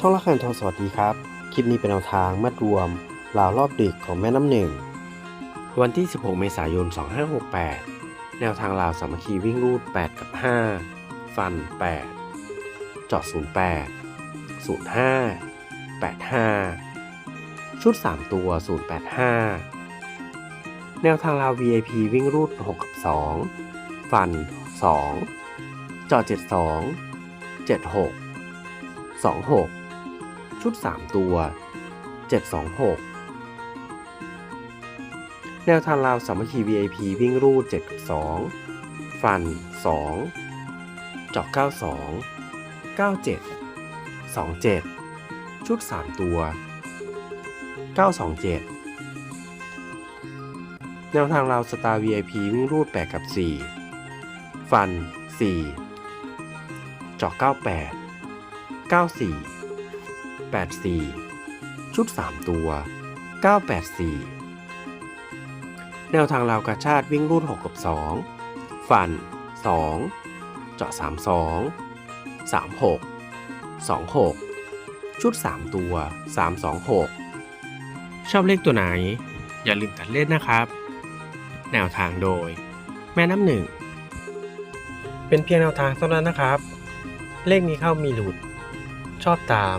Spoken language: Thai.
ช่องละครทองสวัสดีครับ คลิปนี้เป็นแนวทางมัดรวมราวรอบดึกของแม่น้ำหนึ่ง วันที่ 16 เมษายน 2568 แนวทางราวสามัคคีวิ่งรูด 8 กับ 5 ฟัน 8จาะ08 05 85 ชุด 3 ตัว 085 แนวทางราว VIP วิ่งรูด 6 กับ 2 ฟัน 2จาะ72 76 26 ชุด 3 ตัว 726 แนวทางราวสามัคคี VIP วิ่งรูด 7 กับ 2 ฟัน 2 เจาะ 92 97 27 ชุด 3 ตัว 927 แนวทางราวสตาร์ VIP วิ่งรูด 8 กับ 4 ฟัน 4 เจาะ 98 94 84 ชุด 3 ตัว 984 แนวทางราวกาชาติวิ่งรูด6กับ 2 ฟัน 2 เจาะ 32 36 26 ชุด 3 ตัว 326 ชอบเลขตัวไหน อย่าลืมตัดเลขนะครับ แนวทางโดย แม่น้ำหนึ่ง เป็นเพียงแนวทางเท่านั้นนะครับ เลขมีเข้ามีหลุด ชอบตาม